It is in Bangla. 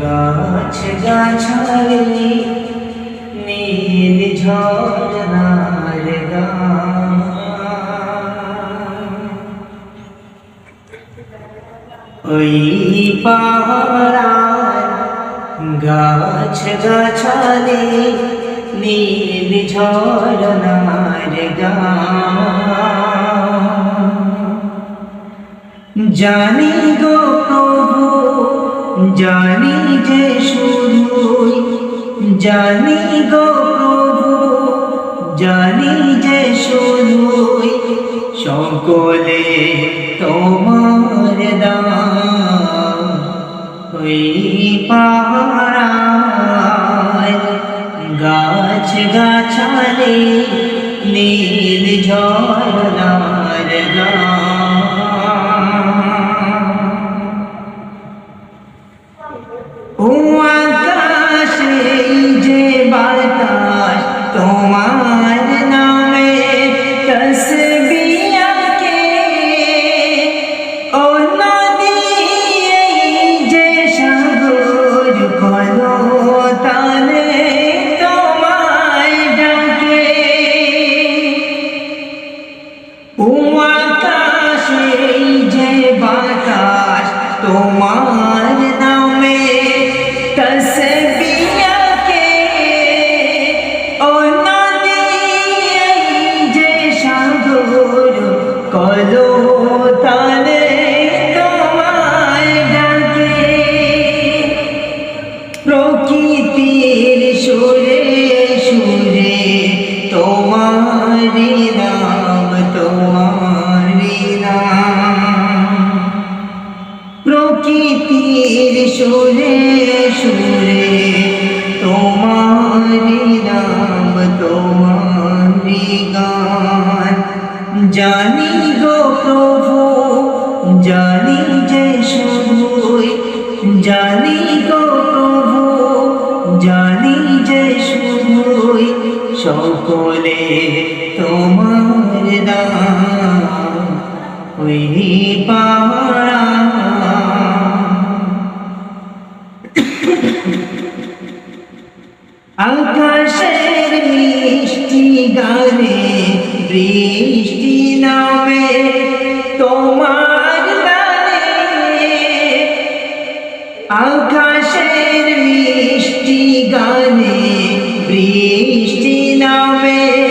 গাছ গাছালি নীল ঝরনার গান। ওই পাহাড়ার গাছ গাছালি নীল ঝরনার গান। জানি গো প্রভু, জানি যে শুধুই। জানি গো প্রভু, জানি যে শুধুই। সকলে তোমার দান। ওই পাহাড়ায় গাছ গাছালে, নীল ঝরনার গান। প্রকৃতির সুরে সুরে, তোমারি নাম তোমারি গান জানি গো প্রভু, জানি যে শুধুই জানি গো প্রভু, জানি যে শুধুই সকলে তোমার দান। ওই পাহাড়া আকাশের মিষ্টি গানে বৃষ্টি নামে তোমার গানে। আকাশের মিষ্টি গানে বৃষ্টি নামে